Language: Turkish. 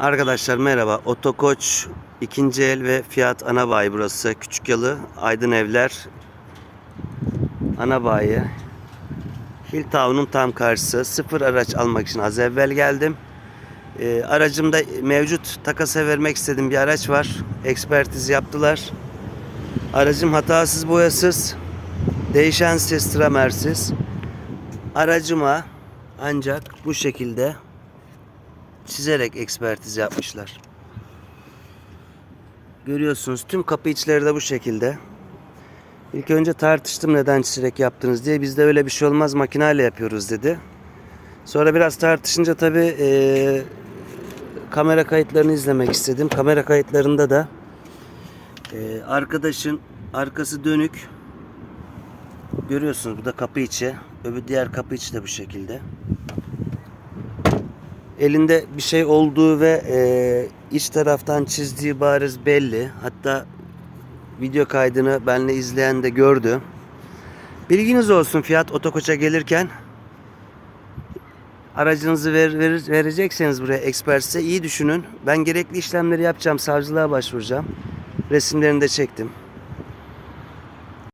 Arkadaşlar merhaba. Otokoç ikinci el ve Fiyat ana bayi burası. Küçük Yalı, Aydın Evler ana bayi. Hilltown'un tam karşısı. Sıfır araç almak için az evvel geldim. Ee, aracımda mevcut takasa vermek istediğim bir araç var. Ekspertiz yaptılar. Aracım hatasız boyasız. Değişensiz, tramersiz. Aracıma ancak bu şekilde çizerek ekspertiz yapmışlar. Görüyorsunuz tüm kapı içleri de bu şekilde. İlk önce tartıştım neden çizerek yaptınız diye. Bizde öyle bir şey olmaz makineyle yapıyoruz dedi. Sonra biraz tartışınca tabi kamera kayıtlarını izlemek istedim. Kamera kayıtlarında da eee, arkadaşın arkası dönük. Görüyorsunuz bu da kapı içi. Öbür diğer kapı içi de bu şekilde elinde bir şey olduğu ve e, iç taraftan çizdiği bariz belli. Hatta video kaydını benle izleyen de gördü. Bilginiz olsun fiyat otokoça gelirken aracınızı ver, verir- verecekseniz buraya ekspertse iyi düşünün. Ben gerekli işlemleri yapacağım. Savcılığa başvuracağım. Resimlerini de çektim.